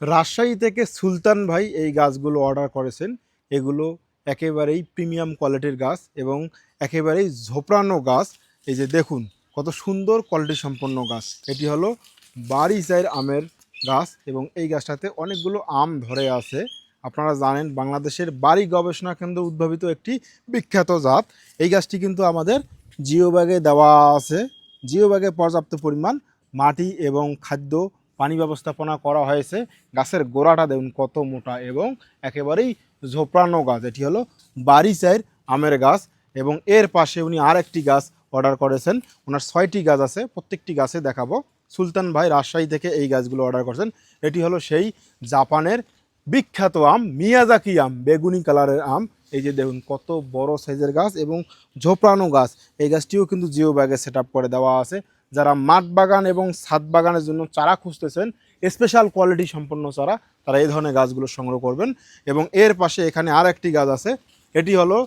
রাজশাহী থেকে সুলতান ভাই এই গাছগুলো অর্ডার করেছেন। এগুলো একেবারেই প্রিমিয়াম কোয়ালিটির গাছ এবং একেবারেই ঝোপড়ানো গাছ। এই যে দেখুন, কত সুন্দর কোয়ালিটি সম্পন্ন গাছ। এটি হলো বাড়ি চাইর আমের গাছ এবং এই গাছটাতে অনেকগুলো আম ধরে আছে। আপনারা জানেন, বাংলাদেশের বাড়ি গবেষণা কেন্দ্র উদ্ভাবিত একটি বিখ্যাত জাত। এই গাছটি কিন্তু আমাদের জিও ব্যাগে দেওয়া আছে। জিও ব্যাগে পর্যাপ্ত পরিমাণ মাটি এবং খাদ্য পানি ব্যবস্থাপনা করা হয়েছে। গাছের গোড়াটা দেখুন কত মোটা এবং একেবারেই ঝোপড়ানো গাছ। এটি হলো বাড়ি চাইর আমের গাছ এবং এর পাশে উনি আর একটি গাছ অর্ডার করেছেন। ওনার ছয়টি গাছ আছে, প্রত্যেকটি গাছে দেখাবো। সুলতান ভাই রাজশাহী থেকে এই গাছগুলো অর্ডার করেছেন। এটি হলো সেই জাপানের বিখ্যাত আম, মিয়াজাকি আম, বেগুনি কালারের আম। এই যে দেখুন কত বড় সাইজের গাছ এবং ঝোপড়ানো গাছ। এই গাছটিও কিন্তু জিও ব্যাগে সেট করে দেওয়া আছে। যারা মাঠ বাগান এবং ছাদ বাগানের জন্য চারা খুঁজতেছেন স্পেশাল কোয়ালিটি সম্পন্ন চারা, তারা এই ধরনের গাছগুলো সংগ্রহ করবেন। এবং এর পাশে এখানে আর একটি গাছ আছে, এটি হলো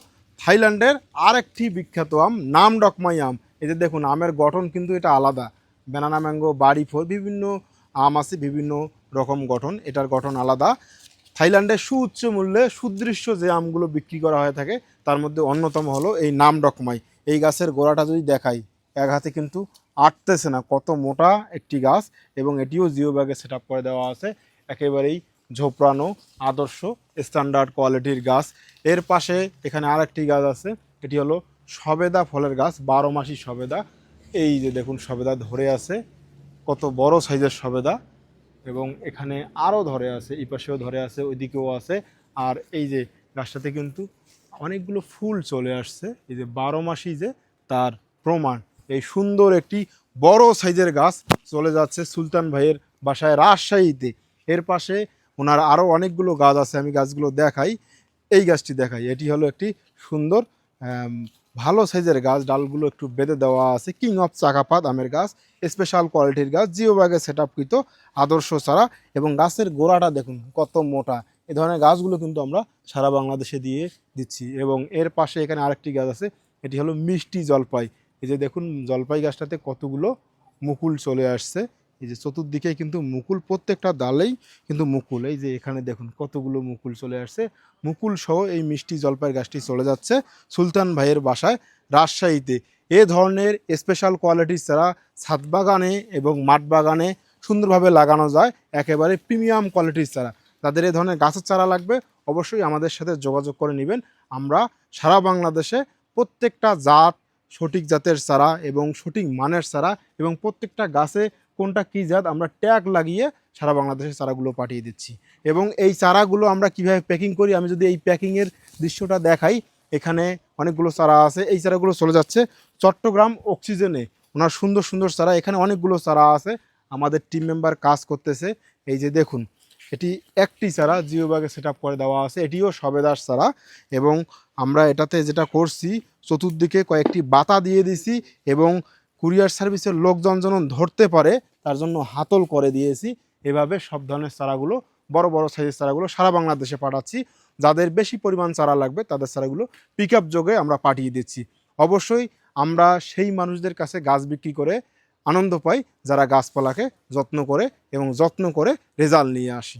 থাইল্যান্ডের আর একটি বিখ্যাত আম, নাম ডকমাই আম। যে দেখুন, আমের গঠন কিন্তু এটা আলাদা। ব্যানানা ম্যাঙ্গো বাড়ি ফোর বিভিন্ন আম আছে, বিভিন্ন রকম গঠন, এটার গঠন আলাদা। থাইল্যান্ডে সুউচ্চ মূল্যে সুদৃশ্য যে আমগুলো বিক্রি করা হয়ে থাকে, তার মধ্যে অন্যতম হলো এই নাম ডকমাই। এই গাছের গোড়াটা যদি দেখাই এক হাতে কিন্তু আটতেছে না। কত মোটা একটি গাছ এবং এটিও জিও ব্যাগে সেট করে দেওয়া আছে। একেবারেই ঝোপড়ানো আদর্শ স্ট্যান্ডার্ড কোয়ালিটির গাছ। এর পাশে এখানে আর একটি গাছ আছে, এটি হলো সবেদা ফলের গাছ, বারো মাসি সবেদা। এই যে দেখুন, সবেদা ধরে আছে, কত বড় সাইজের সবেদা এবং এখানে আরও ধরে আছে, এই পাশেও ধরে আছে, ওইদিকেও আছে। আর এই যে গাছটাতে কিন্তু অনেকগুলো ফুল চলে আসছে, এই যে বারো মাসি যে তার প্রমাণ। এই সুন্দর একটি বড় সাইজের গাছ চলে যাচ্ছে সুলতান ভাইয়ের বাসায় রাজশাহীতে। এর পাশে ওনার আরও অনেকগুলো গাছ আছে, আমি গাছগুলো দেখাই। এই গাছটি দেখাই, এটি হলো একটি সুন্দর ভালো সাইজের গাছ। ডালগুলো একটু বেঁধে দেওয়া আছে কিং অফ চাকাপাত আমের গাছ স্পেশাল কোয়ালিটির গাছ জিও ব্যাগে সেট আপকৃত আদর্শ চারা এবং গাছের গোড়াটা দেখুন কত মোটা। এ ধরনের গাছগুলো কিন্তু আমরা সারা বাংলাদেশে দিয়ে দিচ্ছি এবং এর পাশে এখানে আরেকটি গাছ আছে, এটি হলো মিষ্টি জলপাই। এই যে দেখুন, জলপাই গাছটাতে কতগুলো মুকুল চলে আসছে। এই যে চতুর্দিকে কিন্তু মুকুল, প্রত্যেকটা ডালেই কিন্তু মুকুল। এই যে এখানে দেখুন, কতগুলো মুকুল চলে আসছে। মুকুল সহ এই মিষ্টি জলপাইয়ের গাছটি চলে যাচ্ছে সুলতান ভাইয়ের বাসায় রাজশাহীতে। এ ধরনের স্পেশাল কোয়ালিটির চারা ছাদ বাগানে এবং মাঠ বাগানে সুন্দরভাবে লাগানো যায়। একেবারে প্রিমিয়াম কোয়ালিটির চারা। তাদের এ ধরনের গাছের চারা লাগবে, অবশ্যই আমাদের সাথে যোগাযোগ করে নেবেন। আমরা সারা বাংলাদেশে প্রত্যেকটা জাত সঠিক জাতের চারা এবং সঠিক মানের চারা এবং প্রত্যেকটা গাছে কোনটা কী জাত আমরা ট্যাগ লাগিয়ে সারা বাংলাদেশের চারাগুলো পাঠিয়ে দিচ্ছি। এবং এই চারাগুলো আমরা কীভাবে প্যাকিং করি আমি যদি এই প্যাকিংয়ের দৃশ্যটা দেখাই, এখানে অনেকগুলো চারা আছে, এই চারাগুলো চলে যাচ্ছে চট্টগ্রাম অক্সিজেনে। ওনার সুন্দর সুন্দর চারা, এখানে অনেকগুলো চারা আছে, আমাদের টিম মেম্বার কাজ করতেছে। এই যে দেখুন এটি একটি চারা ব্যাগে সেট করে দেওয়া আছে। এটিও সবেদার চারা এবং আমরা এটাতে যেটা করছি, চতুর্দিকে কয়েকটি বাতা দিয়ে দিছি এবং কুরিয়ার সার্ভিসের লোকজন যেন ধরতে পারে, তার জন্য হাতল করে দিয়েছি। এভাবে সব ধরনের চারাগুলো, বড় বড় সাইজের চারাগুলো সারা বাংলাদেশে পাঠাচ্ছি। যাদের বেশি পরিমাণ চারা লাগবে, তাদের চারাগুলো পিক আপ যোগে আমরা পাঠিয়ে দিচ্ছি। অবশ্যই আমরা সেই মানুষদের কাছে গাছ বিক্রি করে আনন্দ পাই যারা গাছপালাকে যত্ন করে এবং যত্ন করে রেজাল্ট নিয়ে আসি।